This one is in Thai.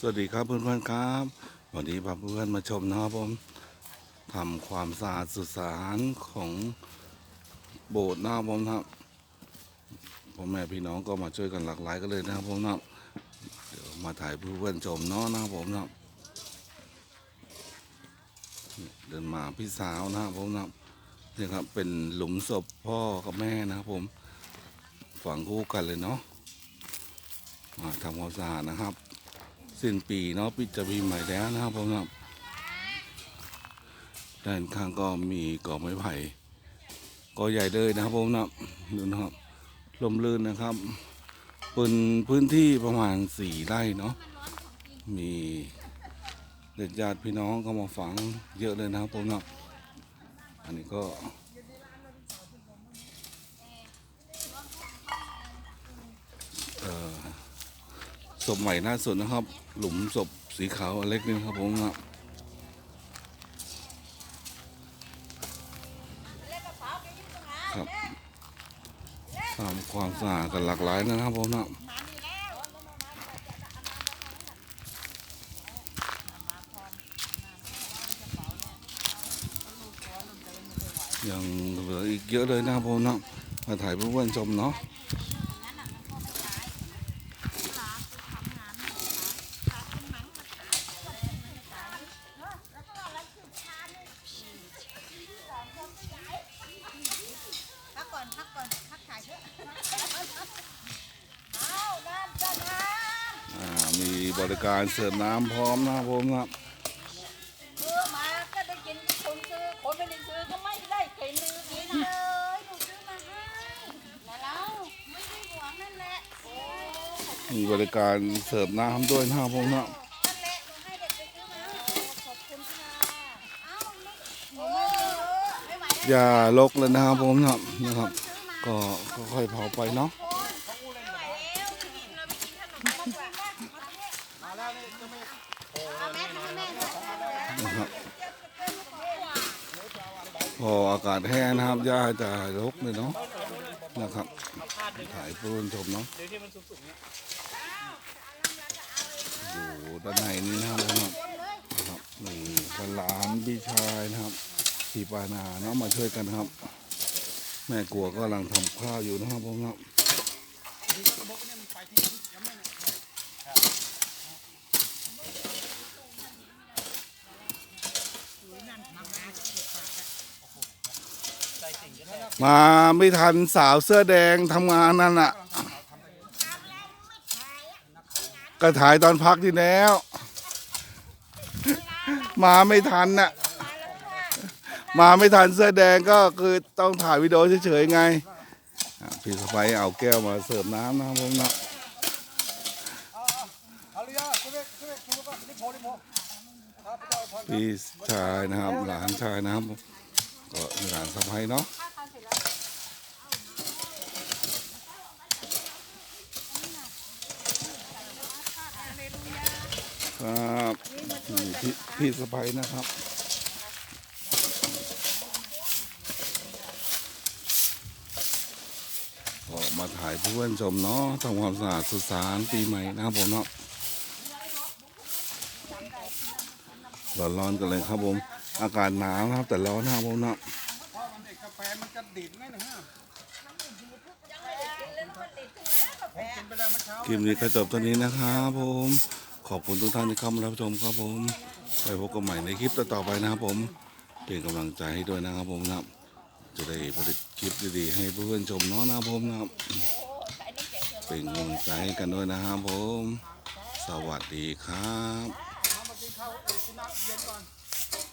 สวัสดีครับเพื่อนๆครับ วันนี้พาเพื่อนมาชมนะครับผมทำความสะอาดสุสานของโบสถ์นะครับผมนะครับพ่อแม่พี่น้องก็มาช่วยกันหลากหลายกันเลยนะครับผมนะเดี๋ยวมาถ่ายเพื่อนๆชมเนาะนะครับผมนะเดินมาพี่สาวนะครับผมนะนี่ครับเป็นหลุมศพพ่อกับแม่นะครับผมฝังคู่กันเลยเนาะมาทำความสะอาดนะครับ สิ้นปีเนาะปีจะปีใหม่แล้วนะครับผมนะด้านข้างก็มีกอไม้ไผ่ก็ใหญ่เลยนะครับผมนะดูนะครับลมลื่นนะครับเป็นพื้นที่ประมาณสี่ไร่เนาะมีเด็กญาติพี่น้องก็มาฝังเยอะเลยนะครับผมนะอันนี้ก็เอ่อ ศพใหม่ล่าสุดนะครับ หลุมศพสีขาวเล็กนี่ครับผมนะครับครับทำความสะอาดกันหลากหลายนะครับผมนะยังเหลืออีกเยอะเลยนะครับผมนะมาถ่ายเพื่อนๆชมเนาะ กก่อนพักก่อนพักถ่ายเถอะเอาน้ำจะน้อ่ามีบริการเสิร์ฟน้ำพร้อมนะครับผมนะครับำซื้อมาก็ได้กินคนซื้อคนไม่ได้ซื้อก็ไม่ได้กินเลยกินเลยหนูซื้อมาให้แล้วเราไม่ได้หวงนั่นแหละโอ้มีบริการเสิร์ฟน้ำด้วยนะครับผมนะครับนั่นแหละหนูให้เด็กไปซื้อมาขอบคุณค่ะเอ้าไม่หนูไม่ซื้อไม่ไหวแล้วอย่าลกเลยนะครับผมนะครับนะครับ ก็ค่อยๆเผาไปเนาะนเนาะครับพออากาศแห้งนะครับหญ้าจะรกเลยเนาะนะครับถ่ายปูนชมเนาะอยู่ด้านในนี้นะครับนะครับนี่กันหลานพี่ชายนะครับพี่ปานาเนาะมาช่วยกันครับ แม่กลัวก็กำลังทำข้าวอยู่นะครับผมครับมาไม่ทันสาวเสื้อแดงทำงานนั่นน่ะก็ถ่ายตอนพักที่แล้ว มาไม่ทันน่ะ มาไม่ทันเสื้อแดงก็คือต้องถ่ายวิดีโอเฉยๆไงพี่สไปเอาแก้วมาเสิร์ฟน้ำนะครับผมนะพี่ชายนะครับ หลานชายนะครับ ก็หลานสะพ้ยเนาะครับพี่พี่สะพ้ยนะครับ ก็มาถ่ายเพื่อนชมเนาะทำความสะอาดสุสานปีใหม่นะครับผมเนาะร้อนๆกันเลยครับผม อากาศหนาวนะครับ แต่ร้อนนะครับผมเนาะกาแฟมันจะดิดไหมนะฮะคลิปนี้ก็จบตอนนี้นะครับผม ขอบคุณทุกท่านที่เข้ามารับชมครับผมไปพบกันใหม่ในคลิปต่อๆไปนะครับผมเป็นกำลังใจให้ด้วยนะครับผมนะครับจะได้ผลิต คลิปดีๆให้เพื่อนๆชมเนาะนะครับผมนะครับเป็นกำลังใจให้กันด้วยนะครับผม สวัสดีครับ